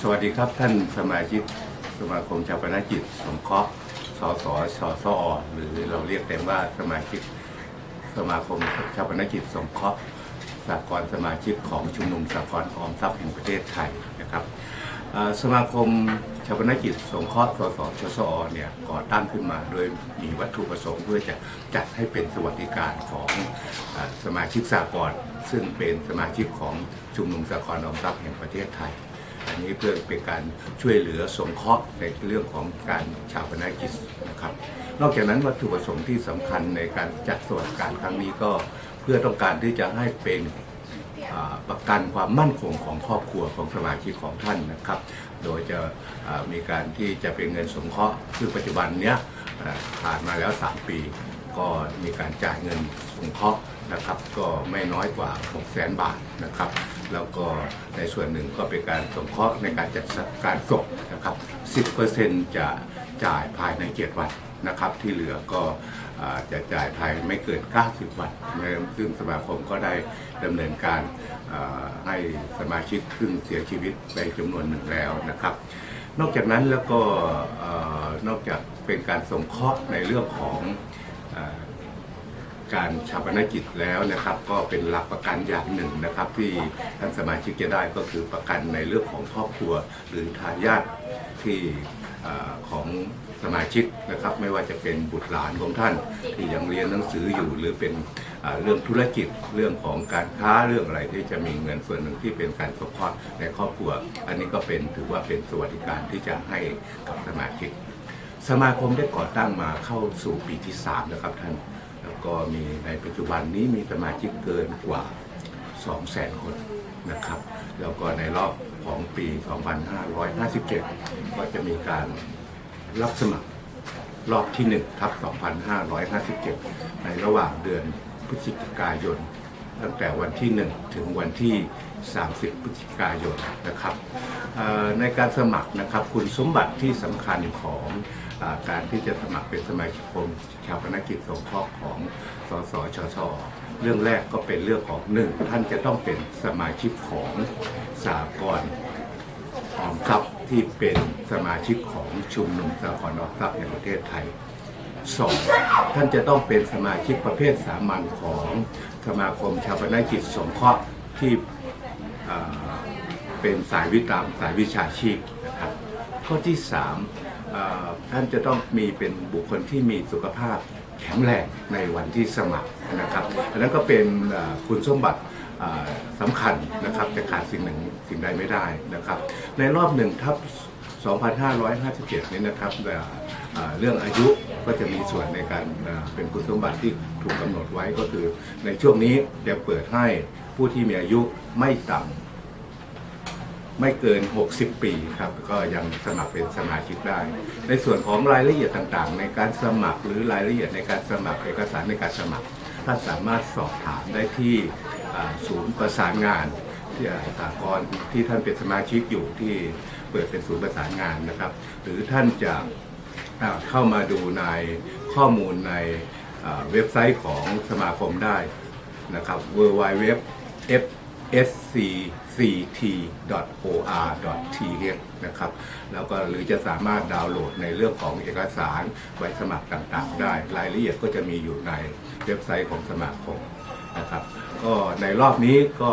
สวัสดีครับท่านสมาชิกสมาคมชาวปนกิจสงเคราะห์สสชสอหรือเราเรียกเต็มว่าสมาชิกสมาคมชาวปนกิจสงเคราะห์สากลสมาชิกของชุมนุมสากลออมทรัพย์แห่งประเทศไทยนะครับสมาคมชาวปนกิจสงเคราะห์สสชสอเนี่ยก่อตั้งขึ้นมาโดยมีวัตถุประสงค์เพื่อจะจัดให้เป็นสวัสดิการของสมาชิกสากลซึ่งเป็นสมาชิกของชุมนุมสากลออมทรัพย์แห่งประเทศไทย อันนี้เพื่อเป็นการช่วยเหลือสงเคราะห์ในเรื่องของการชาวพนักกิจนะครับ นอกจากนั้นวัตถุประสงค์ที่สำคัญในการจัดสวัสดิการครั้งนี้ก็เพื่อต้องการที่จะให้เป็นประกันความมั่นคงของครอบครัวของสมาชิกของท่านนะครับ โดยจะมีการที่จะเป็นเงินสงเคราะห์ซึ่งปัจจุบันเนี้ยผ่านมาแล้ว 3 ปี ก็มีการจ่ายเงินสงเคราะห์นะครับ ก็ไม่น้อยกว่า 6 0 0 0 0 0 บาทนะครับ แล้วก็ในส่วนหนึ่งก็เป็นการสงเคราะห์ในการจัดการศพนะครับ 10%จะจ่ายภายใน 7 วันนะครับ ที่เหลือก็จะจ่ายภายไม่เกิน 90 วันซึ่งสมาคมก็ได้ดำเนินการให้สมาชิกซึ่งเสียชีวิตไปจำนวนหนึ่งแล้วนะครับ นอกจากนั้นแล้วก็นอกจากเป็นการสงเคราะห์ในเรื่องของ การชาปนกิจแล้วนะครับ ก็เป็นหลักประกันอย่างหนึ่งนะครับ ที่ท่านสมาชิกจะได้ก็คือประกันในเรื่องของครอบครัว หรือทายาทที่อของสมาชิกนะครับไม่ว่าจะเป็นบุตรหลานของท่าน ที่ยังเรียนหนังสืออยู่หรือเป็นเรื่องธุรกิจเรื่องของการค้าเรื่องอะไรที่จะมีเงินส่วนหนึ่งที่เป็นการสงเคราะห์ในครอบครัว อันนี้ก็เป็นถือว่าเป็นสวัสดิการที่จะให้กับสมาชิก สมาคมได้ก่อตั้งมาเข้าสู่ปีที่3นะครับท่าน แล้วก็มีในปัจจุบันนี้มีสมาชิกเกินกว่า 200,000 คนนะครับ แล้วก็ในรอบของปี 2557 ก็จะมีการรับสมัครรอบที่1ครับ 2557 ในระหว่างเดือนพฤศจิกายน ตั้งแต่วันที่ 1 ถึงวันที่ 30 พฤศจิกายนนะครับในการสมัครนะครับคุณสมบัติที่สำคัญของ การที่จะสมัครเป็นสมาชิกคมชาวพนักกิจสงเคราะห์ของสสชชเรื่องแรกก็เป็นเรื่องของหนึ่งท่านจะต้องเป็นสมาชิกของสากลออมทรัพย์ที่เป็นสมาชิกของชุมนุมสากลออมทรัพย์แห่งประเทศไทยสองท่านจะต้องเป็นสมาชิกประเภทสามัญของสมาคมชาวพนักกิจสงเคราะห์ที่เป็นสายวิตามสายวิชาชีพนะครับข้อที่สาม ท่านจะต้องมีเป็นบุคคลที่มีสุขภาพแข็งแรงในวันที่สมัครนะครับอันนั้นก็เป็นคุณสมบัติสำคัญนะครับจะขาดสิ่งหนึ่งสิ่งใดไม่ได้นะครับ ในรอบหนึ่งทับ2557 นี้นะครับเรื่องอายุก็จะมีส่วนในการเป็นคุณสมบัติที่ถูกกำหนดไว้ก็คือ ในช่วงนี้จะเปิดให้ผู้ที่มีอายุไม่ต่ำ ไม่เกิน 60 ปีครับก็ยังสมัครเป็นสมาชิกได้ ในส่วนของรายละเอียดต่างๆ ในการสมัครหรือรายละเอียดในการสมัครเอกสารในการสมัครท่านสามารถสอบถามได้ที่ศูนย์ประสานงานที่สากลที่ท่านเป็นสมาชิกอยู่ที่เปิดเป็นศูนย์ประสานงานนะครับ หรือท่านจะเข้ามาดูในข้อมูลในเว็บไซต์ของสมาคมได้นะครับ w w w f scct.or.th นะครับ แล้วก็หรือจะสามารถดาวน์โหลดในเรื่องของเอกสารใบสมัครต่างๆ ได้ รายละเอียดก็จะมีอยู่ในเว็บไซต์ของสมาคมนะครับ ก็ในรอบนี้ก็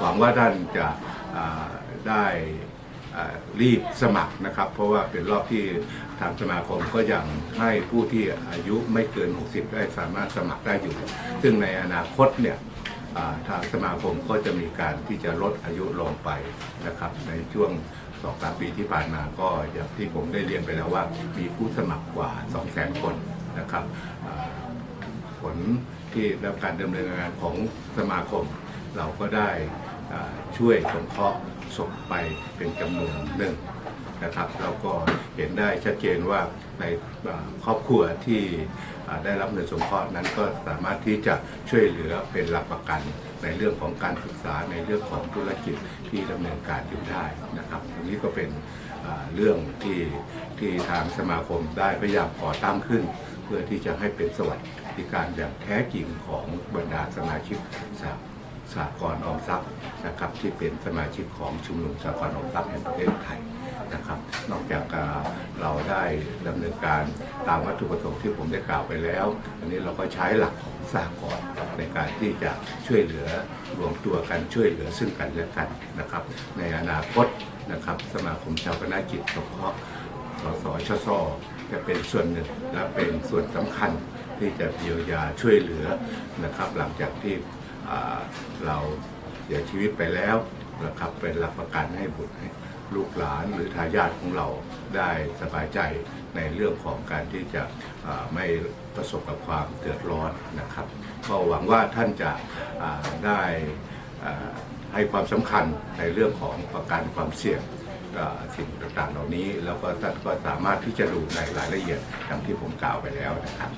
หวังว่าท่านจะได้รีบสมัครนะครับ เพราะว่าเป็นรอบที่ทางสมาคมก็ยังให้ผู้ที่อายุไม่เกิน 60 ได้สามารถสมัครได้อยู่ ซึ่งในอนาคตเนี่ย ทางสมาคมก็จะมีการที่จะลดอายุลงไปนะครับในช่วงสองสามปีที่ผ่านมาก็อย่างที่ผมได้เรียนไปแล้วว่า มีผู้สมัครกว่า200,000 คนนะครับผลที่รับการดำเนินงานของสมาคม เราก็ได้ช่วยสงเคราะห์ศพไปเป็นจำนวนหนึ่ง นะครับเราก็เห็นได้ชัดเจนว่าในครอบครัวที่ได้รับเงินสงเคราะห์นั้นก็สามารถที่จะช่วยเหลือเป็นหลักประกัน ในเรื่องของการศึกษาในเรื่องของธุรกิจที่ดำเนินการอยู่ได้นะครับอันนี้ก็เป็นเรื่องที่ที่ทางสมาคมได้พยายามก่อตั้งขึ้น เพื่อที่จะให้เป็นสวัสดิการอย่างแท้จริงของบรรดาสมาชิกสาสากลออมทรัพย์นะครับที่เป็นสมาชิกของชุมนุมสากลออมทรัพย์แห่งประเทศไทย นะครับ นอกจากเราได้ดำเนินการตามวัตถุประสงค์ที่ผมได้กล่าวไปแล้ว อันนี้เราก็ใช้หลักของสากลในการที่จะช่วยเหลือรวมตัวกันช่วยเหลือซึ่งกันและกันนะครับ ในอนาคตนะครับ สมาคมชาวคณะจิตสงเคราะห์สสชสจะเป็นส่วนหนึ่งและเป็นส่วนสำคัญที่จะเยียวยาช่วยเหลือนะครับ หลังจากที่เราเสียชีวิตไปแล้วนะครับเป็นหลักประกันให้บุตรให้ ลูกหลานหรือทายาทของเราได้สบายใจในเรื่องของการที่จะไม่ประสบกับความเดือดร้อนนะครับ ก็หวังว่าท่านจะได้ให้ความสำคัญในเรื่องของประกันความเสี่ยงสิ่งต่างๆเหล่านี้ แล้วก็ท่านก็สามารถที่จะดูในรายละเอียดดังที่ผมกล่าวไปแล้วนะครับ